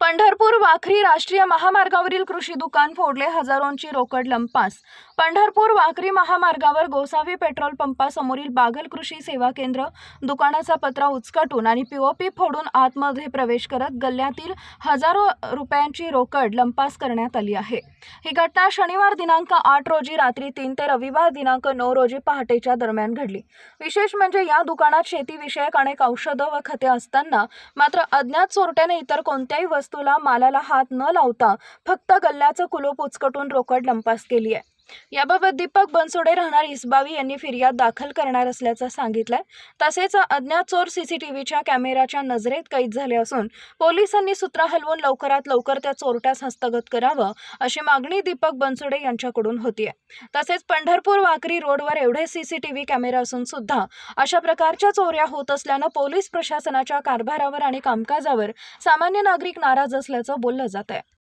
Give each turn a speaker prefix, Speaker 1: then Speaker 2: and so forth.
Speaker 1: पंढरपूर वाखरी राष्ट्रीय महामार्गावरील कृषी दुकान फोडले हजारोंची रोकड लंपास. पंढरपूर वाखरी महामार्गावर गोसावी पेट्रोल पंपासमोरील बागल कृषी सेवा केंद्र दुकानाचा पत्रा उचकाटून आणि पीओपी फोडून आतमध्ये प्रवेश करत गल्ल्यातील हजारो रुपयांची रोकड लंपास करण्यात आली आहे. ही घटना शनिवार दिनांक आठ रोजी रात्री तीन ते रविवार दिनांक नऊ रोजी पहाटेच्या दरम्यान घडली. विशेष म्हणजे या दुकानात शेतीविषयक अनेक औषधं व खते असताना मात्र अज्ञात चोरट्याने इतर कोणत्याही वस्तूला मालाला हात न लावता फक्त गल्ल्याचं कुलूप उचकटून रोकड लंपास केली आहे याबाबत दीपक बनसोडे राहणार इसबावी यांनी फिर्याद दाखल करणार असल्याचं सांगितलंय. तसेच अज्ञात चोर सीसीटीव्हीच्या कॅमेराच्या नजरेत कैद झाले असून पोलिसांनी सूत्र हलवून लवकरात लवकर त्या चोरट्यास हस्तगत करावं अशी मागणी दीपक बनसोडे यांच्याकडून होतीये. तसेच पंढरपूर वाकरी रोडवर एवढे सीसीटीव्ही कॅमेरा असून सुद्धा अशा प्रकारच्या चोऱ्या होत असल्यानं पोलीस प्रशासनाच्या कारभारावर आणि कामकाजावर सामान्य नागरिक नाराज असल्याचं बोललं जात आहे